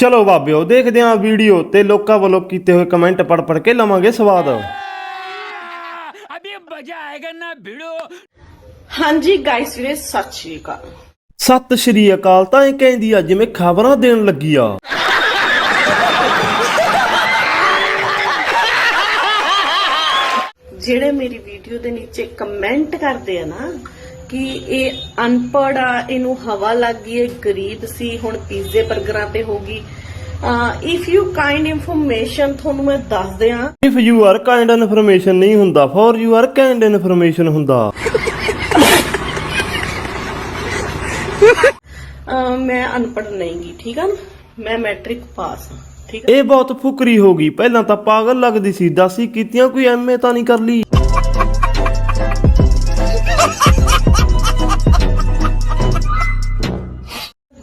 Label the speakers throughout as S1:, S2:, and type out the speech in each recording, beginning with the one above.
S1: ਚਲੋ ਬਾਬਿਓ ਦੇਖਦੇ ਆਂ ਵੀਡੀਓ ਤੇ ਲੋਕਾਂ ਵੱਲੋਂ ਕੀਤੇ ਹੋਏ ਕਮੈਂਟ ਪੜ ਪੜ ਕੇ ਲਵਾਂਗੇ ਸਵਾਦ।
S2: ਅਬੇ ਮਜ਼ਾ ਆਏਗਾ ਨਾ ਭਿੜੋ
S3: ਹਾਂਜੀ ਗਾਇਸ ਵੀਰੇ ਸਤਿ ਸ਼੍ਰੀ ਅਕਾਲ।
S1: ਸਤਿ ਸ਼੍ਰੀ ਅਕਾਲ ਤਾਂ ਇਹ ਕਹਿੰਦੀ ਆ ਜਿਵੇਂ ਖਬਰਾਂ ਦੇਣ ਲੱਗੀ ਆ।
S3: ਜਿਹੜੇ ਮੇਰੀ ਵੀਡੀਓ ਦੇ ਨੀਚੇ ਕਮੈਂਟ ਕਰਦੇ ਆ ਨਾ ਕਿ ਇਹ ਅਨਪੜ੍ਹ ਆ ਇਹਨੂੰ ਹਵਾ ਲੱਗ ਗਈ ਹੈ ਗਰੀਬ ਸੀ ਹੁਣ ਪੀਜ਼ੇ 버ਗਰਾਂ ਤੇ ਹੋ ਗਈ। ਇਫ ਯੂ ਕਾਈਂਡ ਇਨਫੋਰਮੇਸ਼ਨ ਤੁਹਾਨੂੰ ਮੈਂ ਦੱਸ ਦਿਆਂ।
S1: If you are kind information ਨਹੀਂ ਹੁੰਦਾ for you are kind information ਹੁੰਦਾ।
S3: ਮੈਂ ਅਨਪੜ੍ਹ ਨਹੀਂ ਗੀ ਠੀਕ ਆ ਮੈਂ ਮੈਟ੍ਰਿਕ ਪਾਸ ਹਾਂ ਠੀਕ
S1: ਇਹ ਬਹੁਤ ਫੁਕਰੀ ਹੋ ਗਈ। ਪਹਿਲਾਂ ਤਾਂ ਪਾਗਲ ਲੱਗਦੀ ਸੀ ਦਾਸੀ ਕੀਤੀਆਂ ਕੋਈ ਐਮਏ ਤਾਂ ਨਹੀਂ ਕਰ ਲਈ।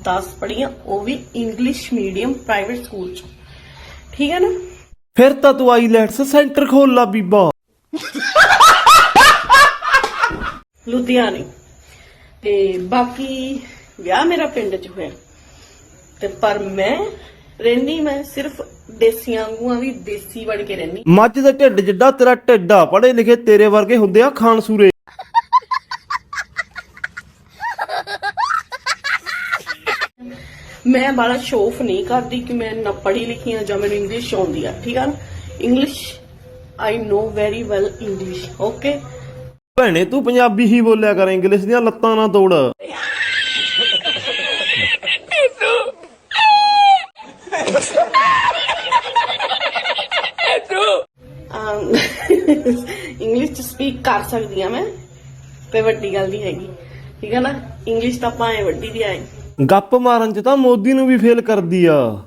S3: ਦਸ ਪੜ੍ਹੀਆਂ ਉਹ ਵੀ ਇੰਗਲਿਸ਼ ਮੀਡੀਅਮ ਪ੍ਰਾਈਵੇਟ ਸਕੂਲ ਚ। ਠੀਕ ਹੈ ਨਾ?
S1: ਫਿਰ ਤਾਂ ਤੂੰ ਆਈਲੈਟਸ ਸੈਂਟਰ ਖੋਲ ਲਾ ਬੀਬਾ।
S3: ਲੁਧਿਆਣੇ। ਤੇ ਬਾਕੀ ਵਿਆਹ ਮੇਰਾ ਪਿੰਡ 'ਚ ਹੋਇਆ। ਤੇ ਪਰ ਮੈਂ ਰਹਿੰਦੀ ਮੈਂ ਸਿਰਫ ਦੇਸੀਆਂ ਵਾਂਗੂ ਆ ਵੀ ਦੇਸੀ ਬਣ ਕੇ ਰਹਿੰਦੀ।
S1: ਮੱਝ ਦੇ ਢਿੱਡ ਜਿੱਡਾ ਤੇਰਾ ਢਿੱਡਾ ਪੜੇ ਲਿਖੇ ਤੇਰੇ ਵਰਗੇ ਹੁੰਦੇ ਆ ਖਾਨ ਸੂਰੇ
S3: ਮੈਂ ਬਾਲਾ ਸ਼ੋਫ ਨਹੀਂ ਕਰਦੀ ਕਿ ਮੈਂ ਨਾ ਪੜ੍ਹੀ ਲਿਖੀ ਆ ਜਾਂ ਮੈਨੂੰ ਇੰਗਲਿਸ਼ ਆਉਂਦੀ ਆ ਠੀਕ ਆ ਨਾ? English I know very well English okay
S1: ਭੈਣੇ ਤੂੰ ਪੰਜਾਬੀ ਹੀ ਬੋਲਿਆ ਕਰ ਇੰਗਲਿਸ਼ ਦੀਆਂ ਲੱਤਾਂ ਨਾ ਤੋੜ।
S3: ਇੰਗਲਿਸ਼ ਚ ਸਪੀਕ ਕਰ ਸਕਦੀ ਆ ਮੈਂ ਕੋਈ ਵੱਡੀ ਗੱਲ ਨਹੀਂ ਹੈਗੀ ਠੀਕ ਹੈ ਨਾ? ਇੰਗਲਿਸ਼ ਤਾਂ ਭਾਵੇਂ ਵੱਡੀ ਦੀ ਆਏ
S1: ਗੱਪ ਮਾਰਨ ਚ ਤਾਂ ਮੋਦੀ ਨੂੰ ਵੀ ਫੇਲ ਕਰਦੀ ਆ।